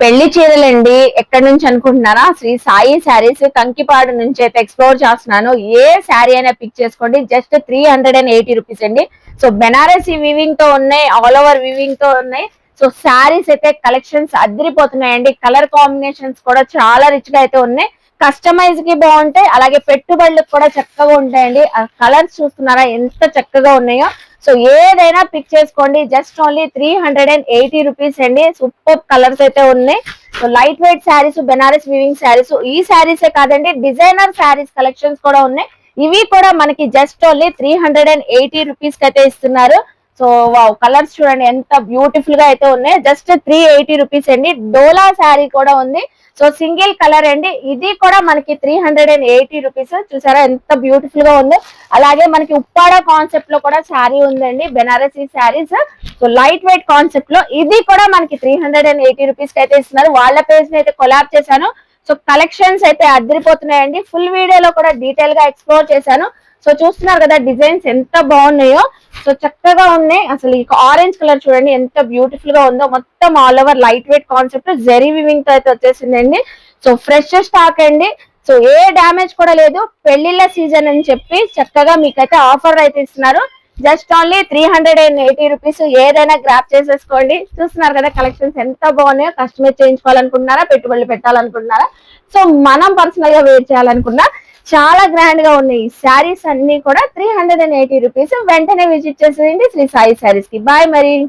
పెళ్ళి చీరలండి ఎక్కడి నుంచి అనుకుంటున్నారా? శ్రీ సాయి శారీస్ కంకిపాడు నుంచి అయితే ఎక్స్ప్లోర్ చేస్తున్నాను. ఏ శారీ అయినా పిక్ చేసుకోండి. Just three hundred and eighty rupees అండి. సో బెనారసీ వివింగ్తో ఉన్నాయి ఆల్ ఓవర్ వివింగ్తో ఉన్నాయి. సో శారీస్ అయితే కలెక్షన్స్ అదిరిపోతున్నాయండి. కలర్ కాంబినేషన్స్ కూడా చాలా రిచ్గా అయితే ఉన్నాయి. కస్టమైజ్కి బాగుంటాయి. అలాగే పెట్టుబడులకు కూడా చక్కగా ఉంటాయండి. ఆ కలర్స్ చూస్తున్నారా? ఎంత చక్కగా ఉన్నాయో. సో ఏదైనా పిక్ చేసుకోండి. Just only three hundred and eighty rupees అండి. సూపర్ కలర్స్ అయితే ఉన్నాయి. So light weight saris Banaras weaving saris ఈ శారీసే కాదండి డిజైనర్ శారీస్ కలెక్షన్స్ కూడా ఉన్నాయి. ఇవి కూడా మనకి just only three hundred and eighty rupees అయితే ఇస్తున్నారు. సో వావ్ కలర్స్ చూడండి ఎంత బ్యూటిఫుల్గా అయితే ఉన్నాయి. జస్ట్ త్రీ ఎయిటీ రూపీస్ అండి. డోలా శారీ కూడా ఉంది. సో సింగిల్ కలర్ అండి. ఇది కూడా మనకి three hundred and eighty rupees. చూసారా ఎంత బ్యూటిఫుల్గా ఉందో. అలాగే మనకి ఉప్పాడ కాన్సెప్ట్లో కూడా శారీ ఉందండి. Benarasi saris. So light weight కాన్సెప్ట్లో ఇది కూడా మనకి త్రీ హండ్రెడ్ అండ్ ఎయిటీ రూపీస్కి అయితే ఇస్తున్నారు. వాళ్ళ పేజ్ని అయితే కొలాబ్ చేశాను. సో కలెక్షన్స్ అయితే అద్దరిపోతున్నాయండి ఫుల్ వీడియోలో కూడా డీటెయిల్గా ఎక్స్ప్లోర్ చేశాను. సో చూస్తున్నారు కదా డిజైన్స్ ఎంత బాగున్నాయో. సో చక్కగా ఉన్నాయి. అసలు ఈ ఆరెంజ్ కలర్ చూడండి ఎంత బ్యూటిఫుల్గా ఉందో. మొత్తం all over light weight concept zari వివింగ్తో అయితే వచ్చేసిందండి. సో ఫ్రెష్ స్టాక్ అండి. సో ఏ డ్యామేజ్ కూడా లేదు. పెళ్ళిళ్ళ సీజన్ అని చెప్పి చక్కగా మీకైతే ఆఫర్ అయితే ఇస్తున్నారు. Just only three hundred and eighty rupees ఏదైనా గ్రాప్ చేసేసుకోండి. చూస్తున్నారు కదా కలెక్షన్స్ ఎంత బాగున్నాయో. కస్టమైజ్ చేయించుకోవాలనుకుంటున్నారా పెట్టుబడులు పెట్టాలనుకుంటున్నారా? సో మనం పర్సనల్గా వేర్ చేయాలనుకున్నా చాలా గ్రాండ్గా ఉన్నాయి. శారీస్ అన్ని కూడా three hundred and eighty rupees వెంటనే విజిట్ చేసేయండి శ్రీ సాయి శారీస్కి. బాయ్ మరి.